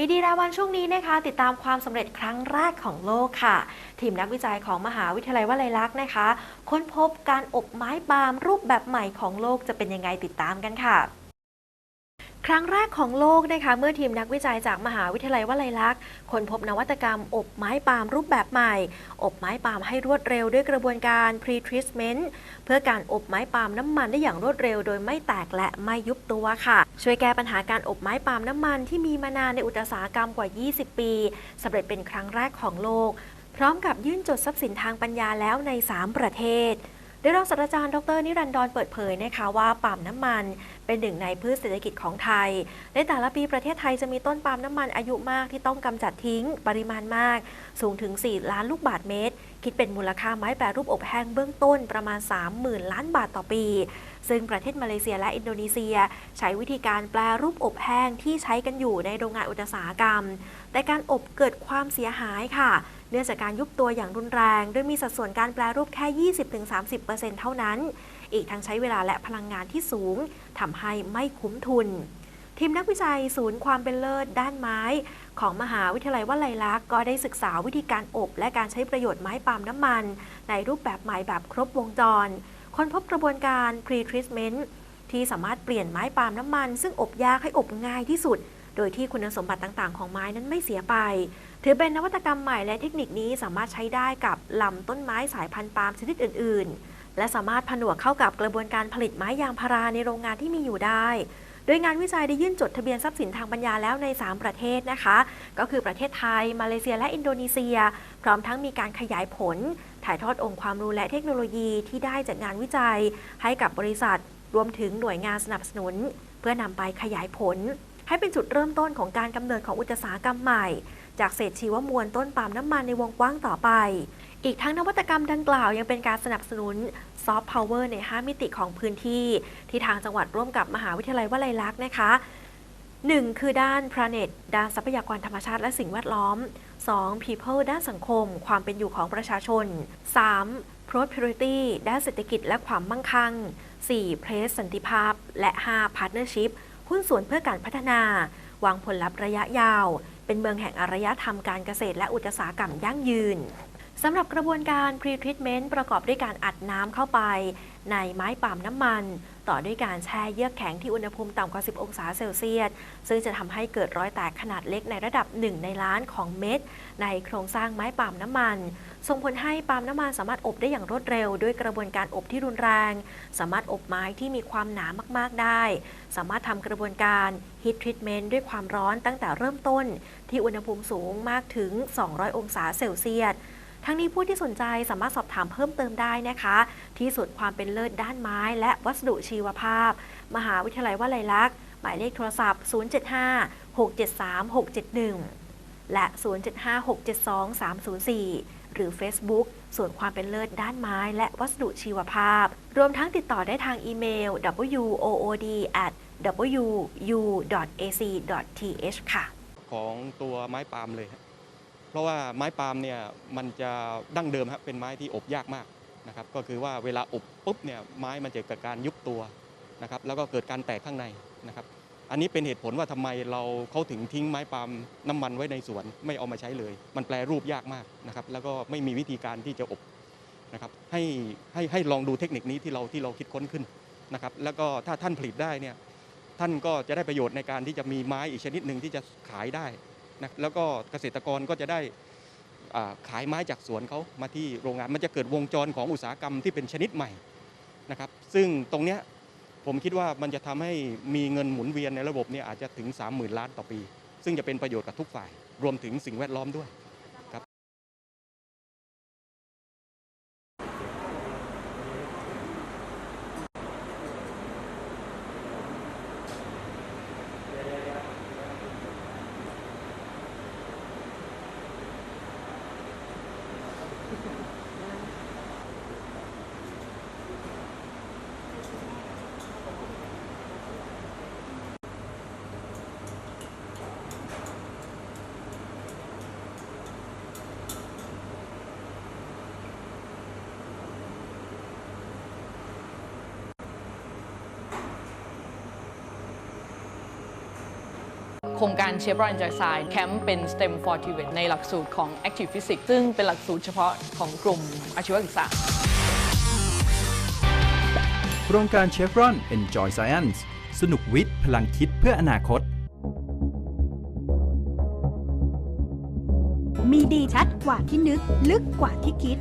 มีดีราวันช่วงนี้นะคะ ติดตามความสำเร็จครั้งแรกของโลกค่ะ ทีมนักวิจัยของมหาวิทยาลัยวลัยลักษณ์นะคะ ค้นพบการอบไม้ปาล์มรูปแบบใหม่ของโลกจะเป็นยังไงติดตามกันค่ะ ครั้งแรกของโลกนะคะเมื่อทีมนักวิจัยจากมหาวิทยาลัยวลัยลักษณ์ค้นพบนวัตกรรม อบไม้ปาล์มรูปแบบใหม่ อบไม้ปาล์มให้รวดเร็วด้วยกระบวนการ pre-treatment เพื่อการอบไม้ปาล์มน้ำมันได้อย่างรวดเร็ว โดยไม่แตกและไม่ยุบตัวค่ะ ช่วยแก้ปัญหาการอบไม้ปาล์มน้ำมันที่มีมานานในอุตสาหกรรมกว่า 20 ปีสำเร็จเป็นครั้งแรกของโลก พร้อมกับยื่นจดทรัพย์สินทางปัญญาแล้วใน 3 ประเทศ โดยรองศาสตราจารย์ดรนิรันดรเปิดเผยนะคะว่าปาล์มน้ำมันเป็นหนึ่งในพืชเศรษฐกิจของไทย ในแต่ละปีประเทศไทยจะมีต้นปาล์มน้ำมันอายุมากที่ต้องกำจัดทิ้ง ปริมาณมาก สูงถึง 4 ล้านลูกบาทเมตร คิดเป็นมูลค่าไม้แปรรูปอบแห้งเบื้องต้นประมาณ 30,000 ล้านบาทต่อปี ซึ่งประเทศมาเลเซียและอินโดนีเซีย ใช้วิธีการแปรรูปอบแห้งที่ใช้กันอยู่ในโรงงานอุตสาหกรรม แต่การอบเกิดความเสียหายค่ะ เนื่องจากการยุบตัวอย่างรุนแรง โดยมีสัดส่วนการแปรรูปแค่ 20-30%เท่านั้น อีกทั้งใช้เวลาและพลังงานที่สูงทำให้ไม่คุ้มทุน ทีมนักวิจัยศูนย์ความเป็นเลิศด้านไม้ ของมหาวิทยาลัยวลัยลักษณ์ก็ได้ศึกษาวิธีการอบ และการใช้ประโยชน์ไม้ปาล์มน้ำมัน ในรูปแบบใหม่แบบครบวงจร ค้นพบกระบวนการ pre-treatment ที่สามารถเปลี่ยนไม้ปาล์มน้ำมัน ซึ่งอบยากให้อบง่ายที่สุด โดยที่คุณสมบัติต่างๆ ของไม้นั้นไม่เสียไป ถือเป็นนวัตกรรมใหม่และเทคนิคนี้สามารถใช้ได้กับลำต้นไม้สายพันธุ์ปาล์มชนิดอื่น ๆ และสามารถผนวกเข้ากับกระบวนการผลิตไม้ยางพาราในโรงงานที่มีอยู่ได้ โดยงานวิจัยได้ยื่นจดทะเบียนทรัพย์สินทางปัญญาแล้วใน 3 ประเทศนะคะ ก็คือประเทศไทย มาเลเซีย และอินโดนีเซีย พร้อมทั้งมีการขยายผล ถ่ายทอดองค์ความรู้และเทคโนโลยีที่ได้จากงานวิจัย ให้กับบริษัท รวมถึงหน่วยงานสนับสนุน เพื่อนำไปขยายผล ให้เป็นจุดเริ่มต้นของการกำเนิดของอุตสาหกรรมใหม่ จากเศษชีวมวลต้นปาล์มน้ำมันในวงกว้างต่อไป อีกทั้งนวัตกรรมดังกล่าวยังเป็นการสนับสนุนซอฟต์พาวเวอร์ใน 5 มิติของพื้นที่ ที่ทางจังหวัดร่วมกับมหาวิทยาลัยวลัยลักษณ์นะคะ 1. คือด้าน planet ด้านทรัพยากรธรรมชาติและสิ่งแวดล้อม 2. people ด้านสังคม ความเป็นอยู่ของประชาชน 3. prosperity ด้านเศรษฐกิจและความมั่งคั่ง 4. place สันติภาพ และ 5. partnership หุ้นส่วนเพื่อการพัฒนา วางผลลัพธ์ระยะยาว เป็นเมืองแห่งอารยธรรมการเกษตรและอุตสาหกรรมยั่งยืนสำหรับกระบวนการ pre-treatment ประกอบด้วยการอัดน้ำเข้าไป ในไม้ปาล์มน้ำมัน ต่อด้วยการแช่เยือกแข็งที่อุณหภูมิต่ำกว่า 10 องศาเซลเซียส ซึ่งจะทำให้เกิดรอยแตกขนาดเล็กในระดับ 1 ในล้านของเม็ด ในโครงสร้างไม้ปาล์มน้ำมัน ส่งผลให้ปาล์มน้ำมันสามารถอบได้อย่างรวดเร็ว ด้วยกระบวนการอบที่รุนแรง สามารถอบไม้ที่มีความหนามากๆได้ สามารถทำกระบวนการ heat treatment ด้วยความร้อนตั้งแต่เริ่มต้น ที่อุณหภูมิสูงมากถึง 200 องศาเซลเซียส ทั้งนี้ผู้ที่สนใจสามารถสอบถามเพิ่มเติมได้นะคะ ที่สุดความเป็นเลิศด้านไม้ และวัสดุชีวภาพ มหาวิทยาลัยวลัยลักษณ์ หมายเลขโทรศัพท์ 075 673 671 และ 075 672 304 หรือ Facebook ส่วนความเป็นเลิศด้านไม้ และวัสดุชีวภาพ รวมทั้งติดต่อได้ทางอีเมล wood at wu.ac.th ค่ะ ของตัวไม้ปาล์มเลย เพราะว่าไม้ปาล์มเนี่ยมันจะดั้งเดิมฮะเป็นไม้ที่อบยากมากนะครับก็คือว่าเวลาอบปุ๊บเนี่ยไม้มันจะเกิดการยุบตัวนะครับแล้วก็เกิดการแตกข้างในนะครับอันนี้เป็นเหตุผลว่าทำไมเราเขาถึงทิ้งไม้ปาล์มน้ำมันไว้ในสวนไม่เอามาใช้เลย มันแปลรูปยากมากนะครับแล้วก็ไม่มีวิธีการที่จะอบนะครับให้ให้ให้ลองดูเทคนิคนี้ที่เราที่เราคิดค้นขึ้นนะครับแล้วก็ถ้าท่านผลิตได้เนี่ยท่านก็จะได้ประโยชน์ในการที่จะมีไม้อีกชนิดหนึ่งที่จะขายได้ นะแล้วก็เกษตรกรก็จะได้ขายไม้จากสวนเขามาที่โรงงาน มันจะเกิดวงจรของอุตสาหกรรมที่เป็นชนิดใหม่นะครับซึ่งตรงเนี้ยผมคิดว่ามันจะทำให้มีเงินหมุนเวียนในระบบเนี่ยอาจจะถึง 30,000 ล้านต่อปี ซึ่งจะเป็นประโยชน์กับทุกฝ่าย รวมถึงสิ่งแวดล้อมด้วย โครงการ Chevron j a s i g n แคมป์เป็น STEM for TVET ในหลักสูตรของ Active Physics ซึ่งเป็นหลักสูตรเฉพาะของกลุ่มอาชีวศึกษาโครงการ Chevron Enjoy Science สนุกวิทย์ พลังคิดเพื่ออนาคต มีดีชัดกว่าที่นึก ลึกกว่าที่คิด